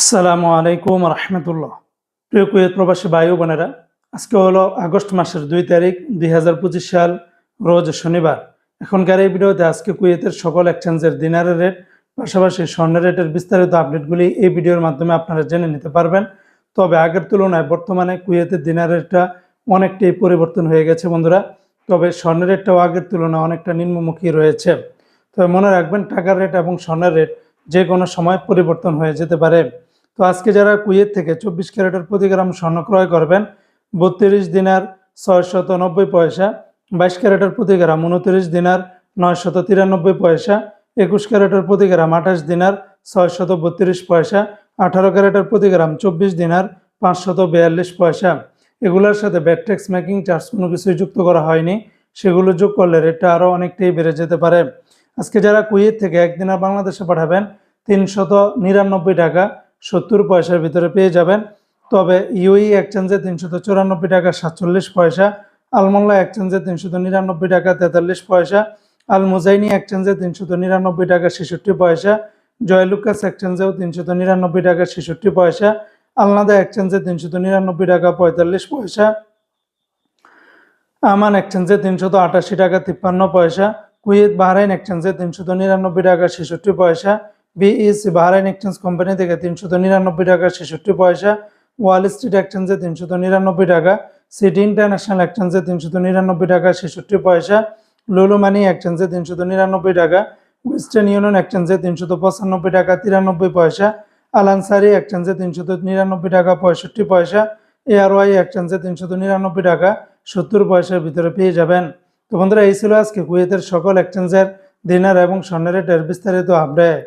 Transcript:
আসসালামু আলাইকুম রহমতুল্লাহ। প্রিয় কুয়েত প্রবাসী বায়ু বোনেরা, আজকে হলো আগস্ট মাসের দুই তারিখ, দুই হাজার পঁচিশ সাল, রোজ শনিবার। এখনকার এই ভিডিওতে আজকে কুয়েতের সকল এক্সচেঞ্জের দিনারের রেট পাশাপাশি স্বর্ণের রেটের বিস্তারিত আপডেটগুলি এই ভিডিওর মাধ্যমে আপনারা জেনে নিতে পারবেন। তবে আগের তুলনায় বর্তমানে কুয়েতের দিনার রেটটা অনেকটাই পরিবর্তন হয়ে গেছে বন্ধুরা। তবে স্বর্ণের রেটটাও আগের তুলনায় অনেকটা নিম্নমুখী রয়েছে। তবে মনে রাখবেন, টাকার রেট এবং স্বর্ণের রেট যে কোনো সময় পরিবর্তন হয়ে যেতে পারে। তো আজকে যারা কুয়েত থেকে চব্বিশ ক্যারেটের প্রতি গ্রাম স্বর্ণ ক্রয় করবেন, বত্রিশ দিনার ছয়শত নব্বই পয়সা, বাইশ ক্যারেটের প্রতি গ্রাম উনত্রিশ দিনার নয়শত তিরানব্বই পয়সা, একুশ ক্যারেটের প্রতি গ্রাম আঠাশ দিনার ছয়শত বত্রিশ পয়সা, আঠারো ক্যারেটের প্রতি গ্রাম চব্বিশ দিনার পাঁচশত বিয়াল্লিশ পয়সা। এগুলোর সাথে ব্যাট ট্যাক্স মেকিং চার্জ কোনো কিছুই যুক্ত করা হয়নি। সেগুলো যোগ করলে রেটটা আরও অনেকটাই বেড়ে যেতে পারে। আজকে যারা কুয়েত থেকে একদিনের বাংলাদেশে পাঠাবেন, তিনশত নিরানব্বই টাকা সত্তর পয়সার ভিতরে পেয়ে যাবেন। তবে ইউই এক্সচেঞ্জে তিনশত চুরানব্বই টাকা সাতচল্লিশ পয়সা আলমোল্লা এক্সচেঞ্জে তিনশত নিরানব্বই টাকা তেতাল্লিশ পয়সা আল মুজাইনি এক্সচেঞ্জে তিনশত নিরানব্বই টাকা ছেষট্টি পয়সা জয়লুকাস এক্সচেঞ্জেও তিনশত নিরানব্বই টাকা ছেষট্টি পয়সা আলনাদা এক্সচেঞ্জে তিনশত নিরানব্বই টাকা পঁয়তাল্লিশ পয়সা আমান এক্সচেঞ্জে তিনশত আটাশি টাকা তিপ্পান্ন পয়সা কুয়েত বাহরাইন এক্সচেঞ্জে তিনশত নিরানব্বই টাকা ছেষট্টি পয়সা বিইসি বাহরাইন এক্সচেঞ্জ কোম্পানি থেকে তিনশত নিরানব্বই টাকা, ছেষট্টি পয়সা। ওয়াল স্ট্রিট এক্সচেঞ্জে তিনশত নিরানব্বই টাকা। সিটি ইন্টারন্যাশনাল এক্সচেঞ্জে তিনশত নিরানব্বই টাকা, ছেষট্টি পয়সা। লুলু মানি এক্সচেঞ্জে তিনশত নিরানব্বই টাকা। ওয়েস্টার্ন ইউনিয়ন এক্সচেঞ্জে তিনশত পঁচানব্বই টাকা, তিরানব্বই পয়সা। আলানসারি এক্সচেঞ্জে তিনশত নিরানব্বই টাকা, পঁয়ষট্টি পয়সা। এআরওয়াই এক্সচেঞ্জে তিনশত নিরানব্বই টাকা, সত্তর পয়সার ভিতরে পেয়ে যাবেন। তো বন্ধুরা, এই ছিল আজকে কুয়েতের সকল এক্সচেঞ্জের, দিনার এবং স্বর্ণের রেটের বিস্তারিত আপডেট